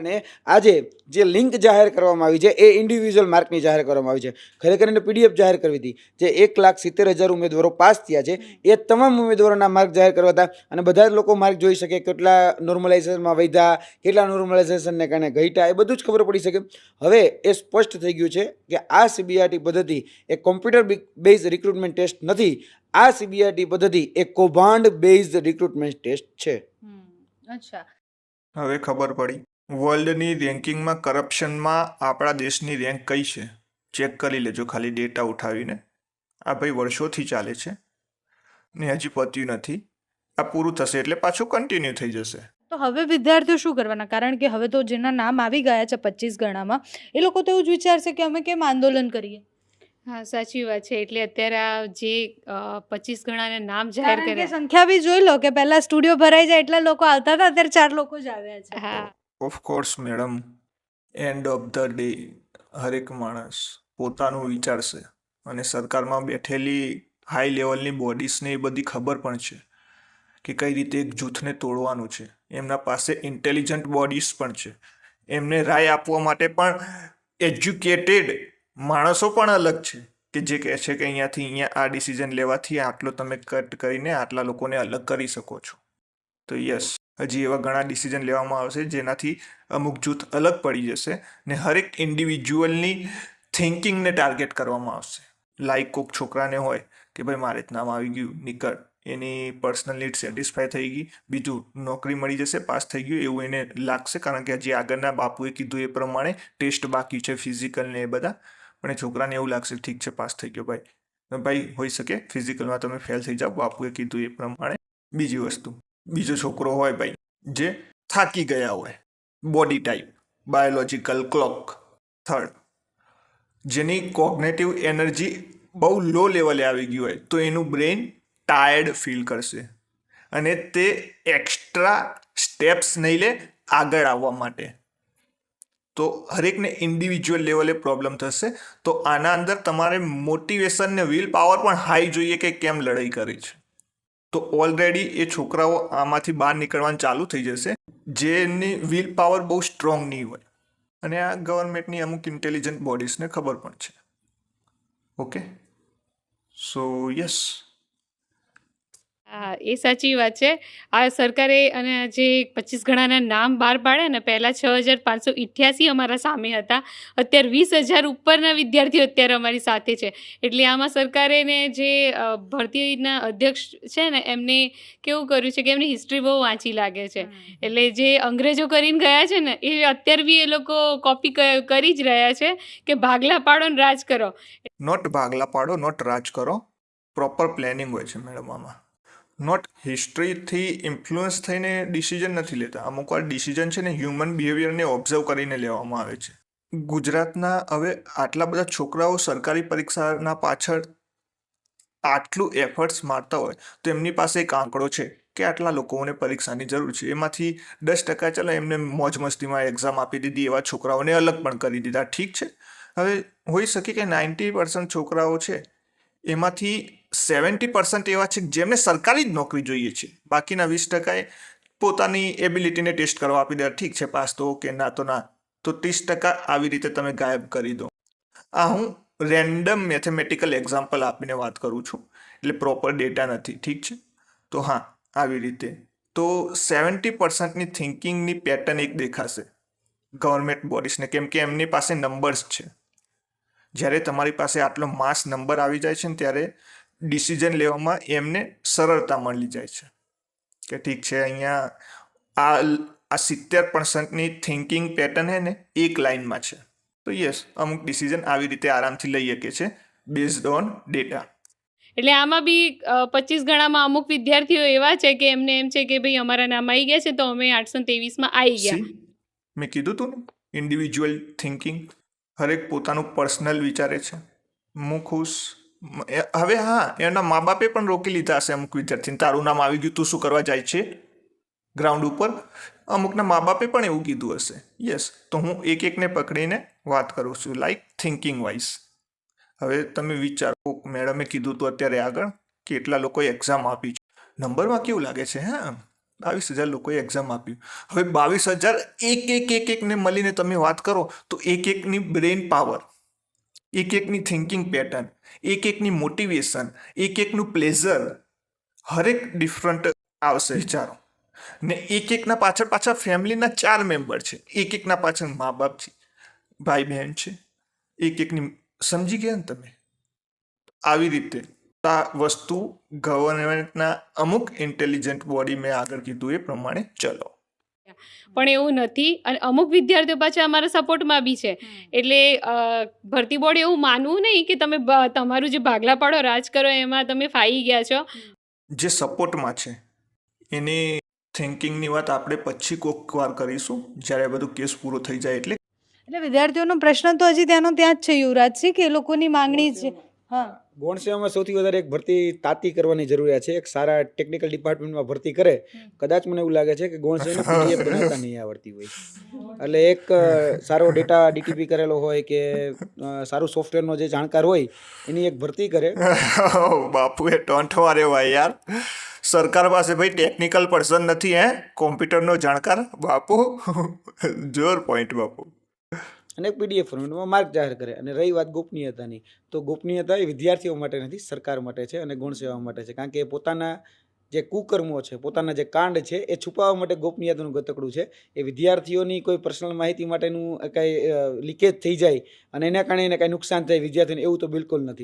અને આજે જે લિંક જાહેર કરવામાં આવી છે એ ઇન્ડિવિજ્યુઅલ માર્કની જાહેર કરવામાં આવી છે. ખરેખર એને પીડીએફ જાહેર કરવી હતી જે એક લાખ સિત્તેર હજાર ઉમેદવારો પાસ થયા છે. એ તમામ ઉમેદવારોના માર્ક જાહેર કરવા હતા અને બધા જ લોકો માર્ક જોઈ શકે કેટલા નોર્મલાઇઝેશનમાં વધ્યા કેટલા નોર્મલાઇઝેશનને કારણે ઘટ્યા એ બધું જ ખબર પડી શકે. હવે એ સ્પષ્ટ થઈ ગયું છે કે આ સીબીઆરટી પદ્ધતિ એ કોમ્પ્યુટર બેઝ રિક્રુટમેન્ટ ટેસ્ટ નથી. આ સીબીઆરટી પદ્ધતિ એ કૌભાંડ બેઝ રિક્રુટમેન્ટ ટેસ્ટ છે. અચ્છા. હવે ખબર પડી. વર્લ્ડની રેન્કિંગમાં કરપ્શનમાં આપણા દેશની રેન્ક કઈ છે? ચેક કરી લેજો ખાલી ડેટા ઉઠાવીને. આ ભાઈ વર્ષોથી ચાલે છે ને હજી પત્યું નથી. આ પૂરું થશે એટલે પાછું કન્ટિન્યુ થઈ જશે. તો હવે વિદ્યાર્થીઓ શું કરવાના? કારણ કે હવે તો જેના નામ આવી ગયા છે પચીસ ગણામાં એ લોકો તો એવું જ વિચારશે કે અમે કેમ આંદોલન કરીએ? હા સાચી વાત છે. એટલે અત્યારે આ જે પચીસ ગણાને નામ જાહેર કરે સંખ્યા બી જોઈ લો કે પહેલા સ્ટુડિયો ભરાઈ જાય એટલા લોકો આવતા હતા અત્યારે ચાર લોકો જ આવ્યા છે. હા. Of course madam end of the day હરેક માણસ પોતાનું વિચારશે અને સરકારમાં બેઠેલી હાઈ લેવલની બોડીઝને એ બધી ખબર પણ છે કે કઈ રીતે એક જૂથને તોડવાનું છે. એમના પાસે ઇન્ટેલિજન્ટ બોડીઝ પણ છે. એમને રાય આપવા માટે પણ એજ્યુકેટેડ માણસો પણ અલગ છે કે જે કહે છે કે અહીંયાથી અહીંયા આ ડિસિઝન લેવાથી આટલો તમે કટ કરીને આટલા લોકોને અલગ કરી શકો છો. તો યસ હજી એવા ઘણા ડિસિઝન લેવામાં આવશે જેનાથી અમુક જૂથ અલગ પડી જશે ને હરેક ઇન્ડિવિજ્યુઅલની થિંકિંગને ટાર્ગેટ કરવામાં આવશે. લાઈક કોઈક છોકરાને હોય કે ભાઈ મારે જ નામ આવી ગયું નીકળ એની પર્સનલ નીડ સેટિસ્ફાય થઈ ગઈ, બીજું નોકરી મળી જશે, પાસ થઈ ગયું, એવું એને લાગશે કારણ કે હજી આગળના બાપુએ કીધું એ પ્રમાણે ટેસ્ટ બાકી છે ફિઝિકલ ને એ બધા. પણ એ છોકરાને એવું લાગશે, ઠીક છે, પાસ થઈ ગયો ભાઈ. ભાઈ, હોઈ શકે ફિઝિકલમાં તમે ફેલ થઈ જાઓ, બાપુએ કીધું એ પ્રમાણે બીજી વસ્તુ. બીજો છોકરો હોય ભાઈ, જે થાકી ગયા હોય. Body type biological clock third જેની કોગ્નેટિવ એનર્જી બહુ લો લેવલે આવી ગયું હોય, તો એનું બ્રેઇન ટાયર્ડ ફીલ કરશે. અને તે એક્સ્ટ્રા સ્ટેપ્સ નહીં લે, આગળ આવવા માટે. તો હરેકને ઇન્ડિવિજ્યુઅલ લેવલે પ્રોબ્લેમ થશે. તો આના અંદર તમારે મોટિવેશન ને વિલ પાવર પણ હાઈ જોઈએ કે કેમ લડાઈ કરી છે. તો ઓલરેડી એ છોકરાઓ આમાંથી બહાર નીકળવાનું ચાલુ થઈ જશે. જેની વિલ પાવર બહુ સ્ટ્રોંગ નહીં હોય. અને આ ગવર્મેન્ટની અમુક ઇન્ટેલિજન્ટ બોડીઝને ખબર પણ છે. ઓકે સો યસ હા એ સાચી વાત છે. આ સરકારે અને જે પચીસ ગણાના નામ બહાર પાડ્યા ને પહેલાં છ હજાર પાંચસો ઇઠ્યાસી અમારા સામે હતા. અત્યારે વીસ હજાર ઉપરના વિદ્યાર્થીઓ અત્યારે અમારી સાથે છે. એટલે આમાં સરકારે ને જે ભરતીના અધ્યક્ષ છે ને એમને કેવું કર્યું છે કે એમની હિસ્ટ્રી બહુ વાંચી લાગે છે. એટલે જે અંગ્રેજો કરીને ગયા છે ને એ અત્યારે બી એ લોકો કોપી કરી જ રહ્યા છે કે ભાગલા પાડો ને રાજ કરો. નોટ ભાગલા પાડો નોટ રાજ કરો. પ્રોપર પ્લેનિંગ હોય છે મેડમ આમાં. નોટ હિસ્ટ્રીથી ઇન્ફ્લુઅન્સ થઈને ડિસિઝન નથી લેતા. અમુક વાર ડિસિઝન છે ને હ્યુમન બિહેવિયરને ઓબ્ઝર્વ કરીને લેવામાં આવે છે. ગુજરાતના હવે આટલા બધા છોકરાઓ સરકારી પરીક્ષાના પાછળ આટલું એફર્ટ્સ મારતા હોય, તો એમની પાસે એક આંકડો છે કે આટલા લોકોને પરીક્ષાની જરૂર છે. એમાંથી દસ ટકા ચાલો એમને મોજ મસ્તીમાં એક્ઝામ આપી દીધી, એવા છોકરાઓને અલગ પણ કરી દીધા. ઠીક છે? હવે હોઈ શકે કે નાઇન્ટી પર્સન્ટ છોકરાઓ છે, એમાંથી સેવન્ટી પર્સન્ટ એવા છે કે જેમને સરકારી જ નોકરી જોઈએ છે. બાકીના વીસ ટકાએ પોતાની એબિલિટીને ટેસ્ટ કરવા આપી દે, ઠીક છે, પાસ તો ઓકે, ના તો ના. તો ત્રીસ ટકા આવી રીતે તમે ગાયબ કરી દો. આ હું રેન્ડમ મેથેમેટિકલ એક્ઝામ્પલ આપીને વાત કરું છું. એટલે પ્રોપર ડેટા નથી, ઠીક છે? તો હા, આવી રીતે. તો સેવન્ટી પર્સન્ટની થિંકિંગની પેટર્ન એક દેખાશે. ગવર્મેન્ટ બોડીઝને, કેમ કે એમની પાસે નંબર્સ છે. જ્યારે તમારી પાસે આટલો માસ નંબર આવી જાય છે ને ત્યારે ડિસિઝન લેવામાં એમને સરળતા મળી જાય છે. કે ઠીક છે અહીંયા આ આ સિત્તેર પર્સન્ટની થિંકિંગ પેટર્ન હે ને એક લાઇનમાં છે. તો યસ અમુક ડિસિઝન આવી રીતે આરામથી લઈ શકે છે બેઝડ ઓન ડેટા એટલે આમાં બી પચીસ ગણામાં અમુક વિદ્યાર્થીઓ એવા છે કે એમને એમ છે કે ભાઈ અમારા નામ આવી ગયા છે તો અમે આઠસો ત્રેવીસમાં આવી ગયા. મેં કીધું તું ને ઇન્ડિવિજ્યુઅલ થિંકિંગ હરેક પોતાનું પર્સનલ વિચારે છે. હું ખુશ હવે હા, એના મા બાપે પણ રોકી લીધા હશે અમુક વિદ્યાર્થીને. તારું નામ આવી ગયું, તું શું કરવા જાય છે? ગ્રાઉન્ડ ઉપર. અમુકના મા બાપે પણ એવું કીધું હશે. યસ તો હું એક એકને પકડીને વાત કરું છું લાઈક થિંકિંગ વાઇઝ હવે તમે વિચારો, મેડમે કીધું હતું અત્યારે આગળ કે એટલા લોકોએ એક્ઝામ આપી છે. નંબરમાં કેવું લાગે છે, હા? બાવીસ હજાર લોકોએ એક્ઝામ આપ્યું. હવે બાવીસ હજાર એક એક એક એકને મળીને તમે વાત કરો, તો એક એકની બ્રેન પાવર એક એકની થિંકિંગ પેટર્ન એક એકની મોટિવેશન એક એકનું પ્લેઝર હરેક ડિફરન્ટ આવશે વિચારો. ને એક એકના પાછળ પાછળ ફેમિલીના ચાર મેમ્બર છે. એક એકના પાછળ મા બાપ છે, ભાઈ બહેન છે, એક એકની સમજી ગયા ને તમે? આવી રીતે આ વસ્તુ ગવર્મેન્ટના અમુક ઇન્ટેલિજન્ટ બોડી મેં આગળ કીધું એ પ્રમાણે ચલો. પણ એવું નથી. અને અમુક વિદ્યાર્થીઓ પાછા અમારા સપોર્ટમાં બી છે. એટલે ભરતી બોર્ડ એવું માનવું નહીં કે તમે તમારું જે ભાગલા પાડો રાજ કરો એમાં તમે ફાઈ ગયા છો. જે સપોર્ટમાં છે એની થિંકિંગની વાત આપણે પછી કોક વાર કરીશું જ્યારે આ બધું કેસ પૂરો થઈ જાય એટલે એટલે વિદ્યાર્થીઓનો પ્રશ્ન તો હજી ત્યાંનો ત્યાં જ છે યુવરાજસિંહ કે એ લોકોની માંગણી છે. હા. ગૌણ સેવામાં સૌથી વધારે એક ભરતી તાતી કરવાની જરૂરિયાત છે. એક સારા ટેકનિકલ ડિપાર્ટમેન્ટમાં ભરતી કરે કદાચ મને એવું લાગે છે કે ગૌણ સેવામાં પીડીએફ બનાવતા નહીં આવડતી હોય. એટલે એક સારો ડેટા ડીટીપી કરેલો હોય કે સારું સોફ્ટવેરનો જે જાણકાર હોય એની એક ભરતી કરે. બાપુએ ટોંઠો મારે ભાઈ યાર. સરકાર પાસે ભાઈ ટેકનિકલ પર્સન નથી હે? કોમ્પ્યુટરનો જાણકાર બાપુ. જોર પોઈન્ટ બાપુ. અને પીડીએફ ફોર્મેટમાં માર્ક જાહેર કરે. અને રહી વાત ગોપનીયતાની, તો ગોપનીયતા એ વિદ્યાર્થીઓ માટે નથી, સરકાર માટે છે અને ગુણ સેવા માટે છે. કારણ કે પોતાના જે કુકર્મો છે, પોતાના જે કાંડ છે, એ છુપાવવા માટે ગોપનીયતાનું ગતકડું છે. એ વિદ્યાર્થીઓની કોઈ પર્સનલ માહિતી માટેનું કાંઈ લીકેજ થઈ જાય અને એના કારણે એને કાંઈ નુકસાન થાય, વિદ્યાર્થીઓને એવું તો બિલકુલ નથી.